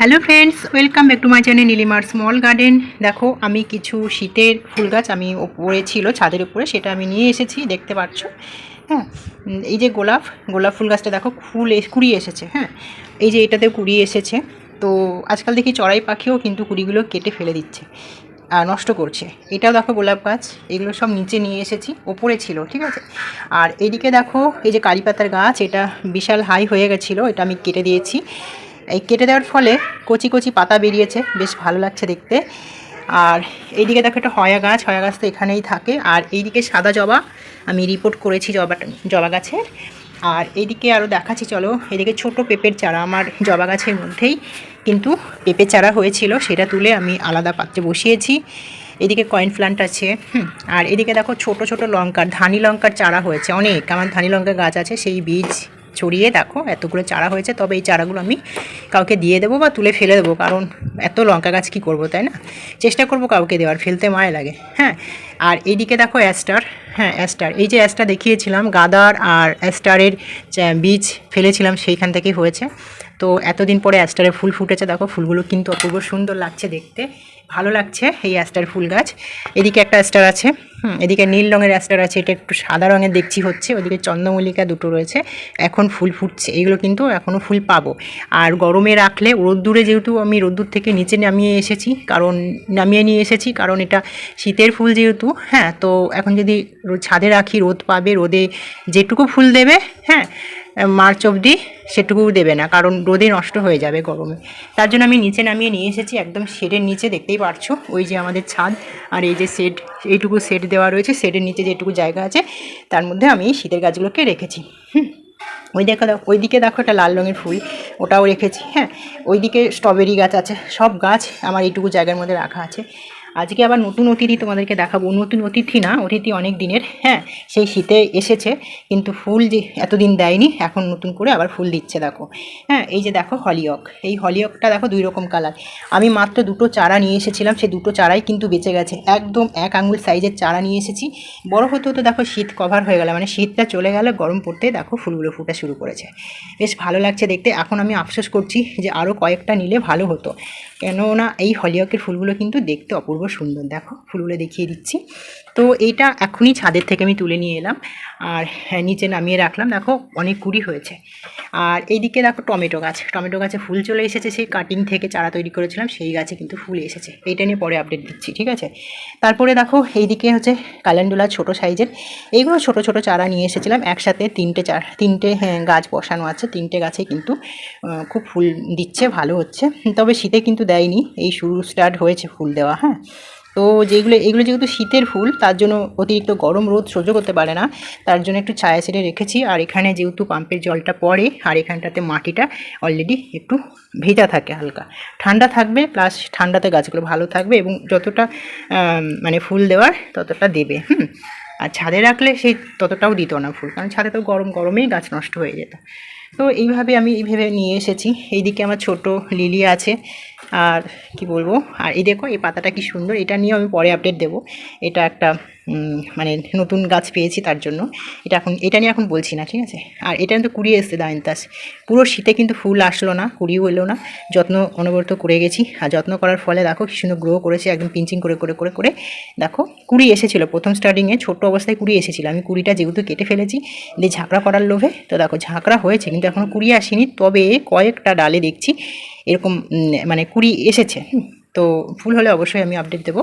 Hello friends welcome back to my channel নীলিমার small garden দেখো, আমি কিছু শীতের ফুল গাছ আমি ওপরে ছিল, ছাদের উপরে, সেটা আমি নিয়ে এসেছি, দেখতে পাচ্ছ? হ্যাঁ এই যে গোলাপ গোলাপ ফুল গাছটা দেখো, ফুল কুড়ি এসেছে হ্যাঁ। এই যে এটাতে কুড়ি এসেছে, তো আজকাল দেখি চড়াই পাখিও কিন্তু কুড়িগুলো কেটে ফেলে দিচ্ছে আর নষ্ট করছে। এটাও দেখো গোলাপ গাছ, এগুলো সব নিচে নিয়ে এসেছি, ওপরে ছিল, ঠিক আছে? আর এদিকে দেখো, এই যে কারি গাছ, এটা বিশাল হাই হয়ে গেছিল, এটা আমি কেটে দিয়েছি। এই কেটে দেওয়ার ফলে কচি কচি পাতা বেরিয়েছে, বেশ ভালো লাগছে দেখতে। আর এইদিকে দেখো একটা হয়া গাছ হয়া গাছ তো এখানেই থাকে। আর এইদিকে সাদা জবা, আমি রিপোর্ট করেছি জবাটা জবা গাছের। আর এইদিকে আরও দেখাচ্ছি, চলো। এদিকে ছোট পেঁপের চারা আমার জবা গাছের মধ্যেই। কিন্তু পেঁপে চারা হয়েছিল, সেটা তুলে আমি আলাদা পাত্রে বসিয়েছি। এদিকে কয়েন প্লান্ট আছে আর এদিকে দেখো ছোট ছোট লঙ্কার, ধানি লঙ্কার চারা হয়েছে অনেক। আমার ধানি লঙ্কার গাছ আছে, সেই বীজ ছড়িয়ে দেখো এতগুলো চারা হয়েছে, তবে এই চারাগুলো আমি কাউকে দিয়ে দেবো বা তুলে ফেলে দেবো, কারণ এত লঙ্কা গাছ কি করব, তাই না? চেষ্টা করব কাউকে দেওয়ার, ফেলতে মায় লাগে। হ্যাঁ আর এইদিকে দেখো অ্যাস্টার। হ্যাঁ অ্যাস্টার। এই যে অ্যাস্টার দেখিয়েছিলাম, গাদার আর অ্যাস্টারের বীজ ফেলেছিলাম, সেইখান থেকেই হয়েছে। তো এতদিন পরে অ্যাস্টারের ফুল ফুটেছে। দেখো, ফুলগুলো কিন্তু অপূর্ব সুন্দর লাগছে দেখতে। ভালো লাগছে এই অ্যাস্টার ফুল গাছ। এদিকে একটা অ্যাস্টার আছে। এদিকে নীল রঙের অ্যাস্টার আছে। এটা একটু সাদা রঙের দেখছি হচ্ছে। ওদিকে চন্দ্রমল্লিকা দুটো রয়েছে। এখন ফুল ফুটছে। এগুলো কিন্তু এখনও ফুল পাবো। আর গরমে রাখলে রোদ্দুরে যেহেতু আমি রোদ্দুর থেকে নিচে নামিয়ে এসেছি, কারণ নামিয়ে নিয়ে এসেছি, কারণ এটা শীতের ফুল যেহেতু হ্যাঁ তো এখন যদি ছাদে রাখি, রোদ পাবে, রোদে যেটুকু ফুল দেবে হ্যাঁ মার্চ অবধি সেটুকু দেবে না, কারণ রোদে নষ্ট হয়ে যাবে গরমে। তার জন্য আমি নিচে নামিয়ে নিয়ে এসেছি, একদম শেডের নিচে, দেখতেই পারছ, ওই যে আমাদের ছাদ, আর এই যে শেড, এইটুকু শেড দেওয়া রয়েছে, শেডের নিচে যেটুকু জায়গা আছে, তার মধ্যে আমি শীতের গাছগুলোকে রেখেছি, হুম। ওই দেখো ওইদিকে দেখো একটা লাল রঙের ফুল, ওটাও রেখেছি হ্যাঁ। ওইদিকে স্ট্রবেরি গাছ আছে, সব গাছ আমার এইটুকু জায়গার মধ্যে রাখা আছে। আজকে আবার নতুন অতিথি তোমাদেরকে দেখাবো। নতুন অতিথি না, অতিথি অনেক দিনের। হ্যাঁ সেই শীতে এসেছে, কিন্তু ফুল যে এতদিন দেয়নি, এখন নতুন করে আবার ফুল দিচ্ছে, দেখো। হ্যাঁ এই যে দেখো হলিয়ক। এই হলিয়কটা দেখো দুই রকম কালার। আমি মাত্র দুটো চারা নিয়ে এসেছিলাম, সেই দুটো চারাই কিন্তু বেঁচে গেছে। একদম এক আঙুল সাইজের চারা নিয়ে এসেছি। বড় হতে হতে দেখো শীত কভার হয়ে গেল মানে শীতটা চলে গেলে, গরম পড়তে দেখো ফুলগুলো ফুটা শুরু করেছে। বেশ ভালো লাগছে দেখতে। এখন আমি আফসোস করছি যে আরও কয়েকটা নিলে ভালো হতো। কেননা এই হলিয়কের ফুলগুলো কিন্তু দেখতে অপূর্ব সুন্দর। দেখো ফুলগুলো দেখিয়ে দিচ্ছি। তো এইটা এখনই ছাদের থেকে আমি তুলে নিয়ে এলাম। আর হ্যাঁ, নিচে নামিয়ে রাখলাম। দেখো অনেক কুড়ি হয়েছে। আর এইদিকে দেখো টমেটো গাছ। টমেটো গাছে ফুল চলে এসেছে। সেই কাটিং থেকে চারা তৈরি করেছিলাম। সেই গাছে কিন্তু ফুল এসেছে। এইটা নিয়ে পরে আপডেট দিচ্ছি ঠিক আছে? তারপরে দেখো এইদিকে হচ্ছে ক্যালেন্ডুলা ছোট সাইজের। এইগুলো ছোট ছোট চারা নিয়ে এসেছিলাম। একসাথে তিনটে চার তিনটে হ্যাঁ, গাছ বসানো আছে। তিনটে গাছে কিন্তু খুব ফুল দিচ্ছে ভালো হচ্ছে। তবে শীতে কিন্তু দেয়নি। এই শুরু স্টার্ট হয়েছে ফুল দেওয়া হ্যাঁ? তো যেগুলো, এগুলো যেহেতু শীতের ফুল, তার জন্য অতিরিক্ত গরম রোদ সহ্য করতে পারে না। তার জন্য একটু ছায়া সেটে রেখেছি। আর এখানে যেহেতু পাম্পের জলটা পড়ে, আর এখানটাতে মাটিটা অলরেডি একটু ভেজা থাকে হালকা। ঠান্ডা থাকবে প্লাস ঠান্ডাতে গাছগুলো ভালো থাকবে এবং যতটা মানে ফুল দেওয়ার ততটা দেবে, হুম? আর ছাদে রাখলে সেই ততটাও দিত না ফুল, কারণ ছাদে তো গরম, গরমেই গাছ নষ্ট হয়ে যেত। তো এইভাবে আমি এইভাবে নিয়ে এসেছি। এইদিকে আমার ছোট লিলি আছে। আর কি বলব? আর এই দেখো, এই পাতাটা কি সুন্দর। এটা নিয়ে আমি পরে আপডেট দেবো। এটা একটা মানে নতুন গাছ পেয়েছি তার জন্য। এটা এখন, এটা নিয়ে এখন বলছি না, ঠিক আছে? আর এটা কিন্তু কুড়ি এসছে দায়ন্তাস পুরো শীতে কিন্তু ফুল আসলো না কুড়িও এলো না। যত্ন অনবরত করে গেছি। আর যত্ন করার ফলে দেখো কি সুন্দর গ্রো করেছে, একদম পিঞ্চিং করে করে করে করে। দেখো কুড়ি এসেছিল। প্রথম স্টার্টিংয়ে ছোট্ট অবস্থায় কুড়ি এসেছিল। আমি কুড়িটা যেহেতু কেটে ফেলেছি, দিয়ে ঝাঁকড়া করার লোভে, তো দেখো ঝাঁকড়া হয়েছে কিন্তু এখনও কুড়ি আসেনি। তবে কয়েকটা ডালে দেখছি এরকম মানে কুড়ি এসেছে। তো ফুল হলে অবশ্যই আমি আপডেট দেবো।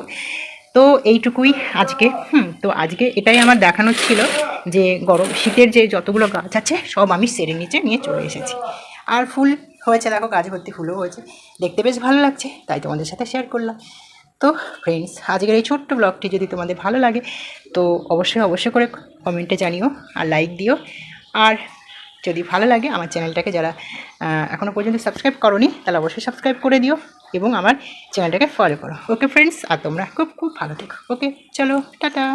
তো এইটুকুই আজকে। হুম, তো আজকে এটাই আমার দেখানোর ছিল যে গরম, শীতের যে যতগুলো গাছ আছে, সব আমি সেরে নিচে নিয়ে চলে এসেছি। আর ফুল হয়েছে, দেখো গাছ ভর্তি ফুলও হয়েছে। দেখতে বেশ ভালো লাগছে, তাই তোমাদের সাথে শেয়ার করলাম। তো ফ্রেন্ডস আজকের এই ছোট্ট ব্লগটি যদি তোমাদের ভালো লাগে, তো অবশ্যই অবশ্যই করে কমেন্টে জানিও আর লাইক দিও। আর যদি ভালো লাগে আমার চ্যানেলটাকে যারা এখনও পর্যন্ত সাবস্ক্রাইব করনি, তাহলে অবশ্যই সাবস্ক্রাইব করে দিও এবং আমার চ্যানেলটাকে ফলো করো। ওকে ফ্রেন্ডস আর তোমরা খুব খুব ভালো থেকো। ওকে চলো, টাটা।